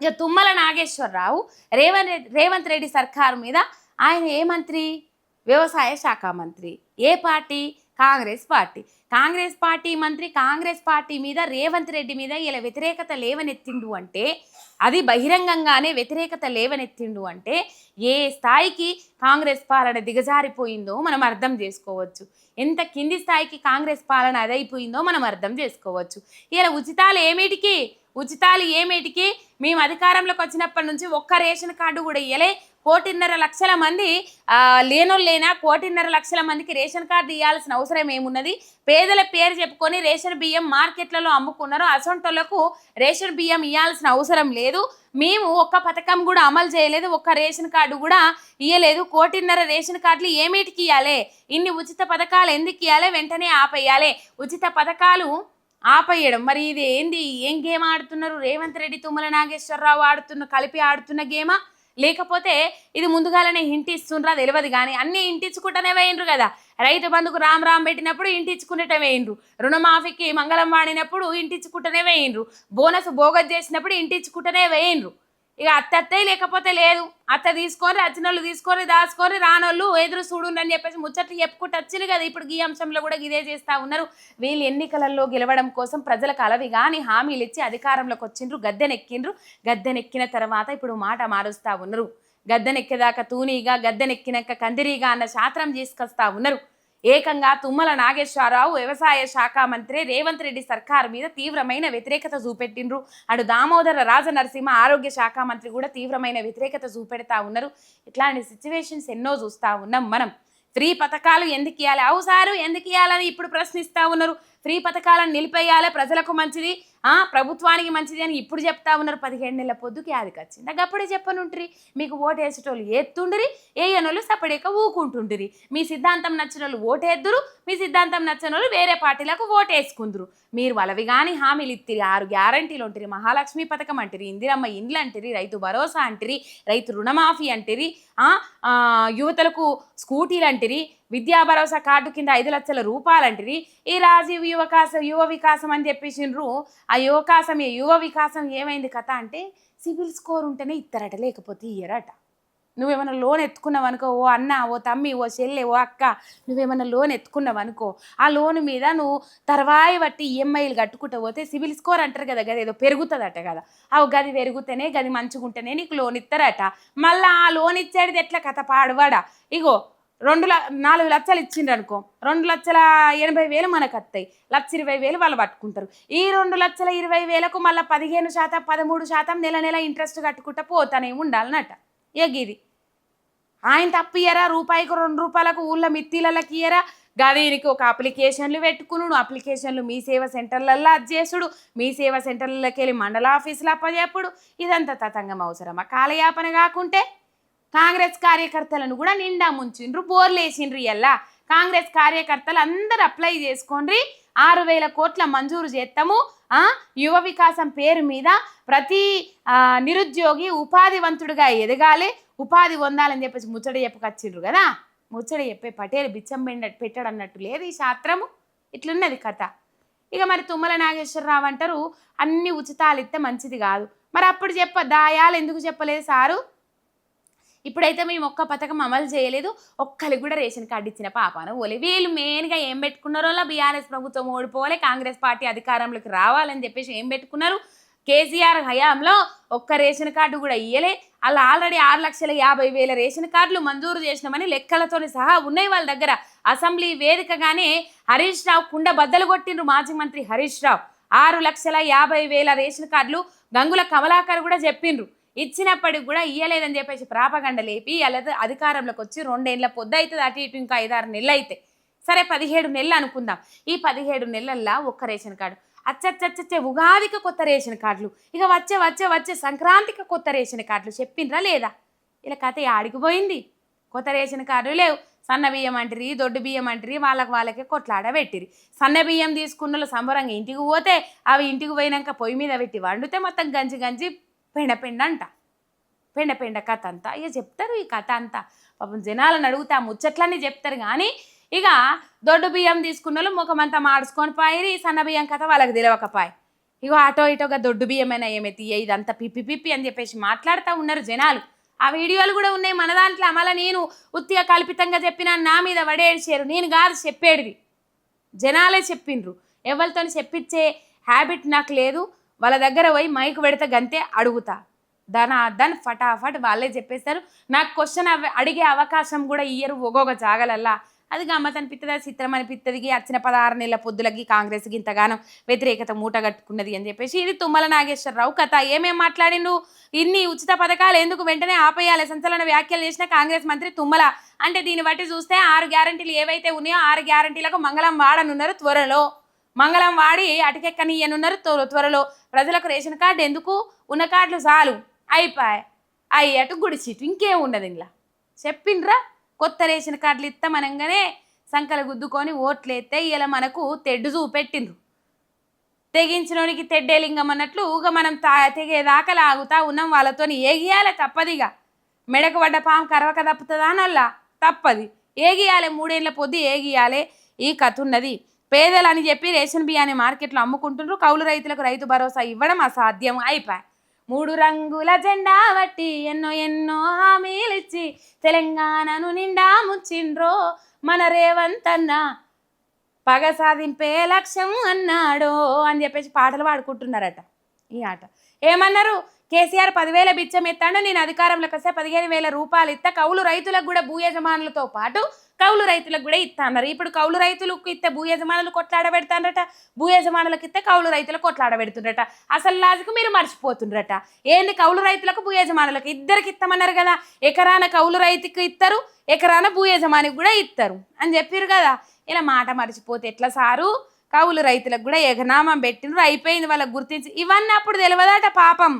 ఇక తుమ్మల నాగేశ్వరరావు రేవంత్ రెడ్డి రేవంత్ రెడ్డి సర్కారు మీద ఆయన ఏ మంత్రి? వ్యవసాయ శాఖ మంత్రి. ఏ party? Congress party. Congress party మంత్రి కాంగ్రెస్ పార్టీ మీద రేవంత్ రెడ్డి మీద ఇలా వ్యతిరేకత లేవనెత్తిండు అంటే అది బహిరంగంగానే వ్యతిరేకత లేవనెత్తిండు అంటే ఏ స్థాయికి కాంగ్రెస్ పాలన దిగజారిపోయిందో మనం అర్థం చేసుకోవచ్చు. ఎంత కింది స్థాయికి కాంగ్రెస్ పాలన అదైపోయిందో మనం అర్థం చేసుకోవచ్చు. ఇలా ఉచితాలు ఏమిటికి? ఉచితాలు ఏమిటికి? మేము అధికారంలోకి వచ్చినప్పటి నుంచి ఒక్క రేషన్ కార్డు కూడా ఇయ్యలే కోటిన్నర లక్షల మంది లేనో లేనా కోటిన్నర లక్షల మందికి రేషన్ కార్డు ఇవ్వాల్సిన అవసరం ఏమున్నది? పేదల పేరు చెప్పుకొని రేషన్ బియ్యం మార్కెట్లలో అమ్ముకున్నారు. అసొంటోళ్ళకు రేషన్ బియ్యం ఇవ్వాల్సిన అవసరం లేదు. మేము ఒక్క పథకం కూడా అమలు చేయలేదు. ఒక్క రేషన్ కార్డు కూడా ఇయ్యలేదు. కోటిన్నర రేషన్ కార్డులు ఏమిటికి ఇవ్వాలి ఇన్ని ఉచిత పథకాలు ఎందుకు ఇవ్వాలి వెంటనే ఆపేయాలి. ఉచిత పథకాలు ఆపేయడం. మరి ఇది ఏంది? ఏం గేమ్ ఆడుతున్నారు? రేవంత్ రెడ్డి తుమ్మల నాగేశ్వరరావు ఆడుతున్న కలిపి ఆడుతున్న గేమా? లేకపోతే ఇది ముందుగాలనే ఇంటి ఇస్తుండ్రా తెలియదు కానీ అన్నీ ఇంటించుకుంటూనే వేయండ్రు కదా. రైతు బంధుకు రామ్ రామ్ పెట్టినప్పుడు ఇంటించుకునేటే వేయండ్రు రుణమాఫీకి మంగళం వాడినప్పుడు ఇంటించుకుంటూనే వేయండ్రు బోనస్ బోగస్ చేసినప్పుడు ఇంటించుకుంటూనే వేయండ్రు ఇక అత్త అత్తయ్య లేకపోతే లేదు. అత్త తీసుకొని రచనలు తీసుకొని దాచుకొని రానోళ్ళు ఎదురు చూడుండి అని చెప్పేసి ముచ్చట్లు చెప్పుకుంటూ వచ్చింది కదా. ఇప్పుడు ఈ అంశంలో కూడా ఇదే చేస్తా ఉన్నారు. వీళ్ళు ఎన్నికలలో గెలవడం కోసం ప్రజలకు అలవి కానీ హామీలు ఇచ్చి అధికారంలోకి వచ్చిండ్రు గద్దెనెక్కిండ్రు. గద్దెనెక్కిన తర్వాత ఇప్పుడు మాట మారుస్తూ ఉన్నారు. గద్దెనెక్కేదాకా తూనీగా గద్దెనెక్కినాక కందిరీగా అన్న శాస్త్రం తీసుకొస్తా ఉన్నారు. ఏకంగా తుమ్మల నాగేశ్వరరావు వ్యవసాయ శాఖ మంత్రి రేవంత్ రెడ్డి సర్కారు మీద తీవ్రమైన వ్యతిరేకత చూపెట్టిండ్రు. అటు దామోదర రాజనరసింహ ఆరోగ్య శాఖ మంత్రి కూడా తీవ్రమైన వ్యతిరేకత చూపెడతా ఉన్నారు. ఇట్లాంటి సిచ్యువేషన్స్ ఎన్నో చూస్తా ఉన్నాం మనం. ఫ్రీ పథకాలు ఎందుకు ఇవ్వాలి అవు సారు ఎందుకు ఇవ్వాలని ఇప్పుడు ప్రశ్నిస్తూ ఉన్నారు. ఫ్రీ పథకాలను నిలిపేయాలి ప్రజలకు మంచిది ఆ ప్రభుత్వానికి మంచిది అని ఇప్పుడు చెప్తా ఉన్నారు. పదిహేడు నెలల పొద్దుకి అది వచ్చింది నాకు అప్పుడే చెప్పనుంటిరి మీకు ఓటు వేసేటోళ్ళు ఎత్తుండిరి వేయనోళ్ళు సపడేక ఊకుంటుండ్రి. మీ సిద్ధాంతం నచ్చిన వాళ్ళు ఓటేద్దురు మీ సిద్ధాంతం నచ్చిన వాళ్ళు వేరే పార్టీలకు ఓటేసుకుందరు. మీరు వాళ్ళవి కానీ హామీలు ఇత్తిరి ఆరు గ్యారంటీలు ఉంటిరి మహాలక్ష్మి పథకం అంటిరి ఇందిరమ్మ ఇండ్లు అంటిరి రైతు భరోసా అంటిరి రైతు రుణమాఫీ అంటిరి యువతలకు స్కూటీలు అంటిరి విద్యా భరోసా కార్డు కింద ఐదు లక్షల రూపాయలంటిది ఈ రాజీవ్ యువకాశం యువ వికాసం అని చెప్పేసిండ్రు. ఆ యువకాశం యువ వికాసం ఏమైంది కథ అంటే సిబిల్ స్కోర్ ఉంటేనే ఇస్తారట లేకపోతే ఇయ్యరట. నువ్వేమైనా లోన్ ఎత్తుకున్నావు అనుకో ఓ అన్న ఓ తమ్మి ఓ చెల్లె ఓ అక్క నువ్వేమైనా లోన్ ఎత్తుకున్నావు అనుకో ఆ లోన్ మీద నువ్వు తర్వాయి బట్టి ఈఎంఐలు కట్టుకుంటూ పోతే సిబిల్ స్కోర్ అంటారు కదా గది ఏదో పెరుగుతుందట కదా. అవు గది పెరుగుతేనే గది మంచిగుంటేనే నీకు లోన్ ఇస్తారట మళ్ళీ ఆ లోన్ ఇచ్చేది ఎట్లా కథ పాడువాడా? ఇగో రెండు ల నాలుగు లక్షలు ఇచ్చిండ్రు అనుకో రెండు లక్షల ఎనభై వేలు మనకు వస్తాయి లక్ష ఇరవై వేలు వాళ్ళు పట్టుకుంటారు. ఈ రెండు లక్షల ఇరవై వేలకు మళ్ళీ పదిహేను శాతం పదమూడు శాతం నెల నెల ఇంట్రెస్ట్ కట్టుకుంటా పోతానే ఉండాలన్నట. ఎగిది ఆయన తప్పియరా రూపాయికి రెండు రూపాయలకు ఊళ్ళో మిత్తిలకి ఇయ్యరా? గదీనికి ఒక అప్లికేషన్లు పెట్టుకునుడు. అప్లికేషన్లు మీ సేవ సెంటర్లలో అజ్జేసుడు మీ సేవ సెంటర్లకి వెళ్ళి మండల ఆఫీసులు అప్పజెప్పుడు. ఇదంతా తతంగం అవసరమా? కాలయాపన కాకుంటే కాంగ్రెస్ కార్యకర్తలను కూడా నిండా ముంచిండ్రు బోర్లు వేసిండ్రు ఎల్లా కాంగ్రెస్ కార్యకర్తలు అందరు అప్లై చేసుకోండి ఆరు వేల కోట్ల మంజూరు చేస్తాము యువ వికాసం పేరు మీద ప్రతి నిరుద్యోగి ఉపాధివంతుడిగా ఎదగాలి. ఉపాధి పొందాలని చెప్పేసి ముచ్చట చెప్పుకొచ్చిండ్రు కదా. ముచ్చట చెప్పే పటేలు బిచ్చం పెట్టాడు అన్నట్టు లేదు ఈ శాస్త్రము. ఇట్లున్నది కథ. ఇక మరి తుమ్మల నాగేశ్వరరావు అంటారు అన్ని ఉచితాలు ఇస్తే మంచిది కాదు. మరి అప్పుడు చెప్ప దాయాలు ఎందుకు చెప్పలేదు సారు? ఇప్పుడైతే మేము ఒక్క పథకం అమలు చేయలేదు. ఒక్కరికి కూడా రేషన్ కార్డు ఇచ్చిన పాపాన ఓలే. వీళ్ళు మెయిన్గా ఏం పెట్టుకున్నారో బీఆర్ఎస్ ప్రభుత్వం ఓడిపోవాలి కాంగ్రెస్ పార్టీ అధికారంలోకి రావాలని చెప్పేసి ఏం పెట్టుకున్నారు? కేసీఆర్ హయాంలో ఒక్క రేషన్ కార్డు కూడా ఇయ్యలే. అలా ఆల్రెడీ ఆరు లక్షల యాభై వేల రేషన్ కార్డులు మంజూరు చేసినామని లెక్కలతోని సహా ఉన్నాయి వాళ్ళ దగ్గర. అసెంబ్లీ వేదికగానే హరీష్ రావు కుండ బద్దలు కొట్టిండ్రు మాజీ మంత్రి హరీష్ రావు. ఆరు లక్షల యాభై వేల రేషన్ కార్డులు గంగుల కమలాకర్ కూడా చెప్పిండ్రు. ఇచ్చినప్పటికి కూడా ఇయ్యలేదని చెప్పేసి ప్రాపగండ లేపి అలాగే అధికారంలోకి వచ్చి రెండేళ్ళ పొద్దు అవుతుంది అటు ఇటు ఇంకా ఐదారు నెలలు అయితే సరే పదిహేడు నెలలు అనుకుందాం. ఈ పదిహేడు నెలల్లో ఒక్క రేషన్ కార్డు. అచ్చచ్చచ్చచ్చే ఉగాదికి కొత్త రేషన్ కార్డులు. ఇక వచ్చే వచ్చే వచ్చే సంక్రాంతికి కొత్త రేషన్ కార్డులు చెప్పిండ్రా లేదా? ఇలా కథ ఆడిగిపోయింది కొత్త రేషన్ కార్డులు లేవు. సన్న బియ్యం అంటారు దొడ్డు బియ్యం అంటారు వాళ్ళకి వాళ్ళకే కొట్లాడబెట్టిరి సన్న బియ్యం తీసుకున్న వాళ్ళు సంబరంగా ఇంటికి పోతే అవి ఇంటికి పోయినాక పొయ్యి మీద పెట్టి వండితే మొత్తం గంజి గంజి పెండపెండ అంట. పెండపెండ కథ అంతా. ఇక చెప్తారు ఈ కథ అంతా. పాపం జనాలను అడిగితే ఆ ముచ్చట్లన్నీ చెప్తారు కానీ ఇక దొడ్డు బియ్యం తీసుకున్న వాళ్ళు ముఖమంతా మాడుచుకొని పాయిరి సన్న బియ్యం కథ వాళ్ళకి తెలియకపాయి ఇగో ఆటో ఇటోగా దొడ్డు బియ్యమైనా ఏమైతే ఇదంతా పిప్పి పిప్పి అని చెప్పేసి మాట్లాడుతూ ఉన్నారు జనాలు. ఆ వీడియోలు కూడా ఉన్నాయి మన దాంట్లో. మళ్ళీ నేను ఉత్తిగా కల్పితంగా చెప్పిన నా మీద వడేడ్చారు నేను కాదు చెప్పేడిది. జనాలే చెప్పిండ్రు. ఎవరితో చెప్పించే హ్యాబిట్ నాకు లేదు. వాళ్ళ దగ్గర పోయి మైక్ పెడితే గంతే అడుగుతా. దాని దాని ఫటాఫట్ వాళ్ళే చెప్పేస్తారు. నాకు క్వశ్చన్ అడిగే అవకాశం కూడా ఇయ్యరు ఒక్కొక్క జాగలల్లా. అది గమ్మత్ అనిపిస్తుంది అది చిత్రం అనిపిస్తుంది వచ్చిన పదహారు నెలల పొద్దులకి కాంగ్రెస్కి ఇంతగానం వ్యతిరేకత మూట కట్టుకున్నది అని చెప్పేసి ఇది తుమ్మల నాగేశ్వరరావు కథ. ఏమేం మాట్లాడిండు? ఇన్ని ఉచిత పథకాలు ఎందుకు వెంటనే ఆపేయాలి? సంచలన వ్యాఖ్యలు చేసిన కాంగ్రెస్ మంత్రి తుమ్మల. అంటే దీన్ని బట్టి చూస్తే ఆరు గ్యారంటీలు ఏవైతే ఉన్నాయో ఆరు గ్యారంటీలకు మంగళం వాడనున్నారు త్వరలో. మంగళం వాడి అటుకెక్కనియనున్నారు. త్వర త్వరలో ప్రజలకు రేషన్ కార్డు ఎందుకు? ఉన్న కార్డులు చాలు. అయిపోయాయి అయ్యటు గుడిచిటు ఇంకేం ఉండదు ఇంట్లో చెప్పిండ్రా కొత్త రేషన్ కార్డులు ఇస్తామనగానే సంకల గుద్దుకొని ఓట్లేస్తే ఇలా మనకు తెడ్డు చూపెట్టిండ్రు తెగించినోనికి తెడ్డే లింగం అన్నట్లు ఊగ మనం తా తెగేదాకా లాగుతా ఉన్నాం వాళ్ళతో ఏగియాలే తప్పదిగా. మెడకు పడ్డ పాము కరవక తప్పుతుందా అనల్లా తప్పది. ఏగియాలే మూడేళ్ళ పొద్దు ఏగియాలే ఈ కథ ఉన్నది. పేదలు అని చెప్పి రేషన్ బియ్యాన్ని మార్కెట్లో అమ్ముకుంటుండ్రు కౌలు రైతులకు రైతు భరోసా ఇవ్వడం అసాధ్యం. అయిపోయి మూడు రంగుల జెండా బట్టి ఎన్నో ఎన్నో హామీలు ఇచ్చి తెలంగాణను నిండా ముచ్చిండ్రో మన రేవంత్ అన్న పగ సాధింపే లక్ష్యం అన్నాడో అని చెప్పేసి పాటలు పాడుకుంటున్నారట ఈ ఆట. ఏమన్నారు? కేసీఆర్ పదివేల బిచ్చం ఎత్తాడు నేను అధికారంలోకి వస్తే పదిహేను వేల రూపాయలు ఇస్తా కౌలు రైతులకు కూడా భూ యజమానులతో పాటు కౌలు రైతులకు కూడా ఇస్తానన్నారు ఇప్పుడు కౌలు రైతులకు ఇస్తే భూ యజమానులు కొట్లాడబెడతారట భూ యజమానులకు ఇస్తే కౌలు రైతులకు కొట్లాడబెడుతుండ్రట. అసలు లాజిక్ మీరు మర్చిపోతుండ్రట. ఏంది కౌలు రైతులకు భూ యజమానులకు? ఇద్దరికి ఇస్తామన్నారు కదా. ఎకరాన కౌలు రైతుకు ఇస్తారు ఎకరాన భూ యజమానికి కూడా ఇస్తారు అని చెప్పారు కదా. ఇలా మాట మర్చిపోతే ఎట్లా సారు? కౌలు రైతులకు కూడా ఎగనామం పెట్టినరు అయిపోయింది వాళ్ళకి గుర్తించి. ఇవన్నీ అప్పుడు తెలియదట పాపం.